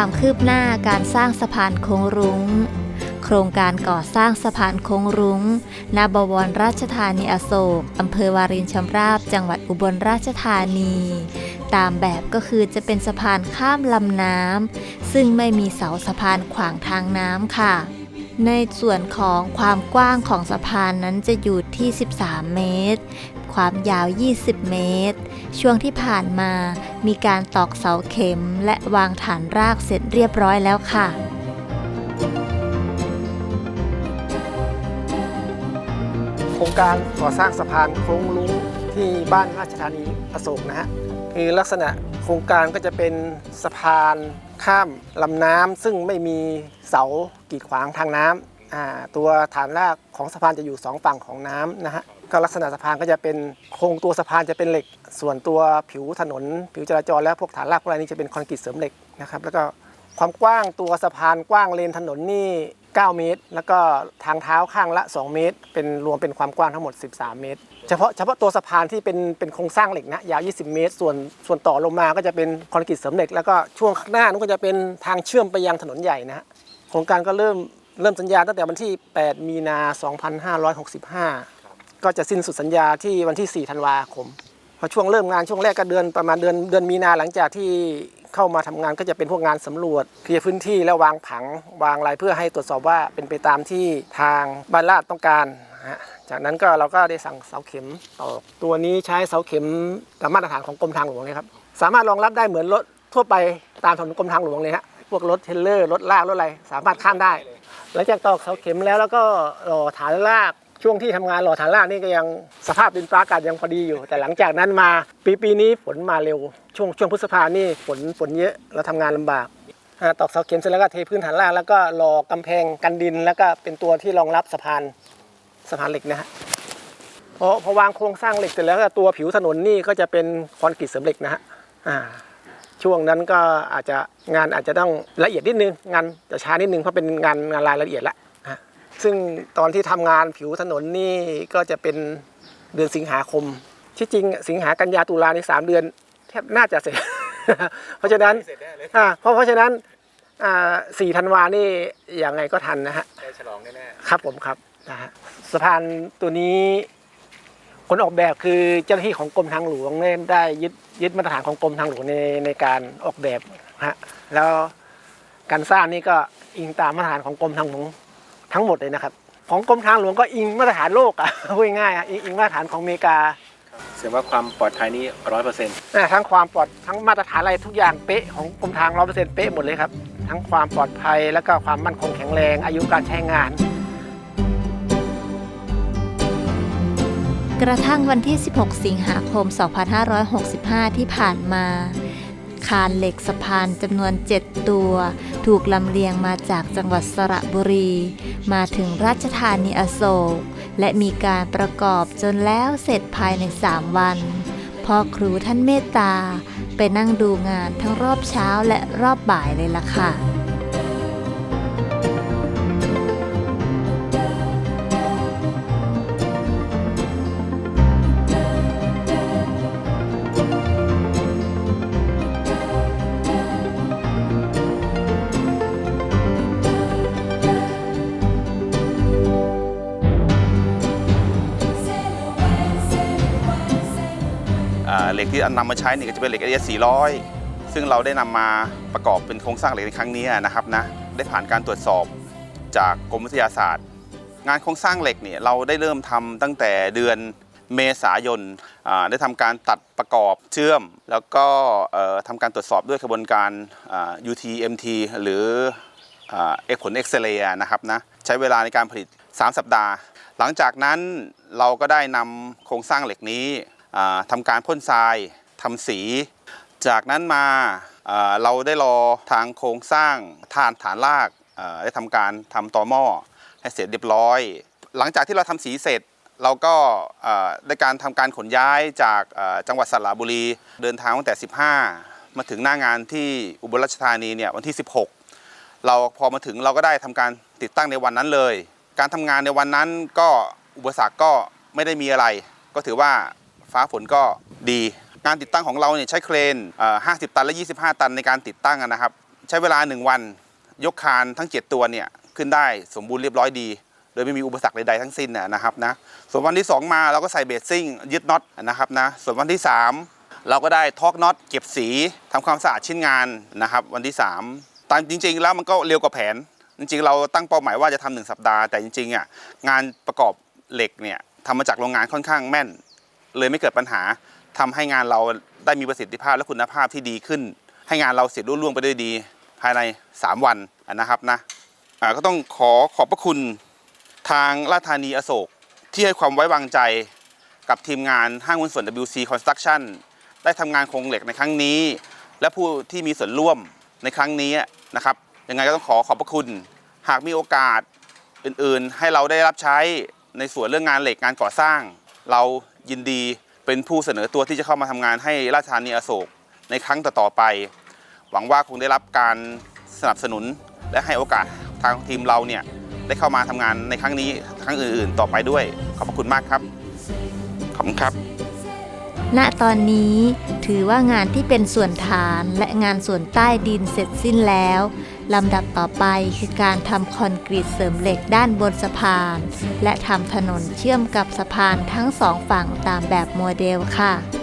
ความคืบหน้าการสร้างสะพานโค้งรุง้ง โครงการก่อสร้างสะพานโค้งรุง้งณบวรราชธานีอโศกอำเภอวารินชำราบ จังหวัดอุบลราชธานี ตามแบบก็คือจะเป็นสะพานข้ามลำน้ำซึ่งไม่มีเสาสะพานขวางทางน้ำค่ะ ในส่วนของความกว้างของสะพานนั้นจะอยู่ที่ 13 เมตร ความยาว 20 เมตร ช่วงที่ผ่านมามีการตอกเสาเข็มและวางฐานรากเสร็จเรียบร้อยแล้วค่ะโครงการก่อสร้างสะพานโค้งลุงที่บ้านราชธานีอโศกนะฮะคือลักษณะโครงการก็จะเป็นสะพานข้ามลำน้ำซึ่งไม่มีเสากีดขวางทางน้ำตัวฐานรากของสะพานจะอยู่สองฝั่งของน้ำนะฮะ ก็ลักษณะสะพานก็จะเป็นโครงตัวสะพานจะเป็นเหล็ก ส่วนตัวผิวถนน ผิวจราจรและพวกฐานรากพวกอะไรนี้จะเป็นคอนกรีตเสริมเหล็กนะครับแล้วก็ความกว้างตัวสะพานกว้างเลนถนนนี่ 9 เมตร แล้วก็ทางเท้าข้างละ 2 เมตร เป็นรวมเป็นความกว้างทั้งหมด 13 เมตร เฉพาะเฉพาะตัวสะพานที่เป็นเป็นโครงสร้างเหล็กนะยาว 20 เมตร ส่วนส่วนต่อลงมาก็จะเป็นคอนกรีตเสริมเหล็ก แล้วก็ช่วงข้างหน้านู้นก็จะเป็นทางเชื่อมไปยังถนนใหญ่นะฮะโครงการก็เริ่มเริ่มสัญญาตั้งแต่วันที่ 8 มีนา 2565 ก็จะสิ้นสุดสัญญาที่วันที่ 4 ธันวาคมพอช่วงเริ่มงานช่วงแรกก็เดือนประมาณเดือนเดือนมีนาหลังจากที่เข้ามาทำงานก็จะเป็นพวกงานสำรวจเคลียร์พื้นที่แล้ววางผังวางอะไรเพื่อให้ตรวจสอบว่าเป็นไปตามที่ทางบ้านลาดต้องการฮะจากนั้นก็เราก็ได้สั่งเสาเข็มออกตัวนี้ใช้เสาเข็มตามมาตรฐานของกรมทางหลวงเลยครับสามารถรองรับได้เหมือนรถทั่วไปตามถนนกรมทางหลวงเลยฮะพวกรถเทรลเลอร์รถลากรถอะไรสามารถข้ามได้ หลังจากตอกเสาเข็มแล้วแล้วก็หล่อฐานราก ช่วงที่ทำงานหล่อฐานรากนี่ก็ยังสภาพดินฟ้าอากาศยังพอดีอยู่ แต่หลังจากนั้นมาปีปีนี้ฝนมาเร็ว ช่วงช่วงพฤษภานี่ฝนฝนเยอะเราทำงานลำบากตอกเสาเข็มเสร็จแล้วก็เทพื้นฐานรากแล้วก็หล่อกำแพงกันดิน แล้วก็เป็นตัวที่รองรับสะพานสะพานเหล็กนะฮะพอพอวางโครงสร้างเหล็กเสร็จแล้วตัวผิวถนนนี่ก็จะเป็นคอนกรีตเสริมเหล็กนะฮะช่วงนั้นก็อาจจะงานอาจจะต้องละเอียดนิดนึงงานจะช้านิดนึงเพราะเป็นงานงานรายละเอียดละ ซึ่งตอนที่ทำงานผิวถนนนี่ก็จะเป็นเดือนสิงหาคม ที่จริงสิงหากันยาตุลาในสามเดือนแทบน่าจะเสร็จ เพราะฉะนั้นอ่าเพราะเพราะฉะนั้นอ่าสี่ธันวานี่ยังไงก็ทันนะฮะได้ฉลองแน่ครับผมครับนะฮะสะพานตัวนี้คนออกแบบคือเจ้าหน้าที่ของกรมทางหลวงเนี่ยได้ยึดยึดมาตรฐานของกรมทางหลวงในในการออกแบบฮะแล้วการสร้างนี่ก็อิงตามมาตรฐานของกรมทางหลวง ทั้งหมดเลยนะครับ ของกรมทางหลวงก็อิงมาตรฐานโลกอะพูดง่ายๆอะอิงอิงมาตรฐานของอเมริกาๆแสดงว่าความปลอดภัยนี้ร้อยเปอร์เซ็นต์อะทั้งความปลอดทั้งมาตรฐานอะไรทุกอย่างเป๊ะของกรมทางร้อยเปอร์เซ็นต์เป๊ะหมดเลยครับ ทั้งความปลอดภัยแล้วก็ความมั่นคงแข็งแรงอายุการใช้งาน กระทั่งวันที่ 16 สิงหาคม 2565 ที่ผ่านมา คานเหล็กสะพานจำนวน 7 ตัว ถูกลำเลียงมาจากจังหวัดสระบุรี มาถึงราชธานีอโศก และมีการประกอบจนแล้วเสร็จภายใน3วันพ่อครูท่านเมตตา ไปนั่งดูงานทั้งรอบเช้าและรอบบ่ายเลยล่ะค่ะ เหล็กที่นำมาใช้เนี่ยก็จะเป็นเหล็ก AS 400 ซึ่งเราได้นำมาประกอบเป็นโครงสร้างเหล็กในครั้งนี้นะครับนะได้ผ่านการตรวจสอบจากกรมวิทยาศาสตร์ งานโครงสร้างเหล็กเนี่ยเราได้เริ่มทำตั้งแต่เดือนเมษายนได้ทำการตัดประกอบเชื่อม แล้วก็เอ่อทำการตรวจสอบด้วยกระบวนการ UTMT หรือเอ็กผลเอ็กซเรย์นะครับนะใช้เวลาในการผลิต 3 สัปดาห์ หลังจากนั้นเราก็ได้นำโครงสร้างเหล็กนี้ ทำการพ่นทรายทำสี จากนั้นมาเราได้รอทางโครงสร้างฐานฐานรากได้ทำการทำตอหม้อให้เสร็จเรียบร้อย หลังจากที่เราทำสีเสร็จเราก็ได้การทำการขนย้ายจากจังหวัดสระบุรี เดินทางตั้งแต่ 15 มาถึงหน้างานที่อุบลราชธานีเนี่ยวันที่ 16 เราพอมาถึงเราก็ได้ทำการติดตั้งในวันนั้นเลย การทำงานในวันนั้นก็อุปสรรคก็ไม่ได้มีอะไร ก็ถือว่า ฟ้าฝนก็ดีงานติดตั้งของเราเนี่ยใช้เครน 50 ตันและ 25 ตันในการติดตั้งนะครับ ใช้เวลา 1 วัน ยกคานทั้ง 7 ตัวเนี่ยขึ้นได้สมบูรณ์เรียบร้อยดี โดยไม่มีอุปสรรคใดๆทั้งสิ้นนะครับนะ ส่วนวันที่ 2 มาเราก็ใส่เบสซิ่งยึดน็อตนะครับนะ ส่วนวันที่ 3 เราก็ได้ทอกน็อตเก็บสีทำความสะอาดชิ้นงานนะครับ วันที่ 3 ตามจริง ๆ แล้วมันก็เร็วกว่าแผน จริง ๆ เราตั้งเป้าหมายว่าจะทำหนึ่งสัปดาห์แต่จริงๆอะงานประกอบเหล็กเนี่ยทำมาจากโรงงานค่อนข้างแม่น เลยไม่เกิดปัญหาทำให้งานเราได้มีประสิทธิภาพและคุณภาพที่ดีขึ้น ให้งานเราเสร็จรุ่ล่วงไปด้วยดี ภายใน 3 วันนะครับนะก็ต้องขอขอบพระคุณทางราชธานีอโศก ที่ให้ความไว้วางใจกับทีมงานห้างหุ้นส่วน WC Construction ได้ทำงานโครงเหล็กในครั้งนี้ และผู้ที่มีส่วนร่วมในครั้งนี้นะครับยังไงก็ต้องขอขอบพระคุณ หากมีโอกาสอื่นๆ ให้เราได้รับใช้ในส่วนเรื่องงานเหล็กงานก่อสร้าง เรา ยินดีเป็นผู้เสนอตัวที่จะเข้ามาทำงานให้ราชธานีอโศกในครั้งต่อๆไป หวังว่าคงได้รับการสนับสนุนและให้โอกาสทางทีมเราเนี่ยได้เข้ามาทำงานในครั้งนี้ครั้งอื่น ๆ ต่อไปด้วย ขอบพระคุณมากครับ ขอบคุณครับ ณ ตอนนี้ถือว่างานที่เป็นส่วนฐานและงานส่วนใต้ดินเสร็จสิ้นแล้ว ลำดับต่อไปคือการทำคอนกรีตเสริมเหล็กด้านบนสะพาน และทำถนนเชื่อมกับสะพานทั้งสองฝั่งตามแบบโมเดลค่ะ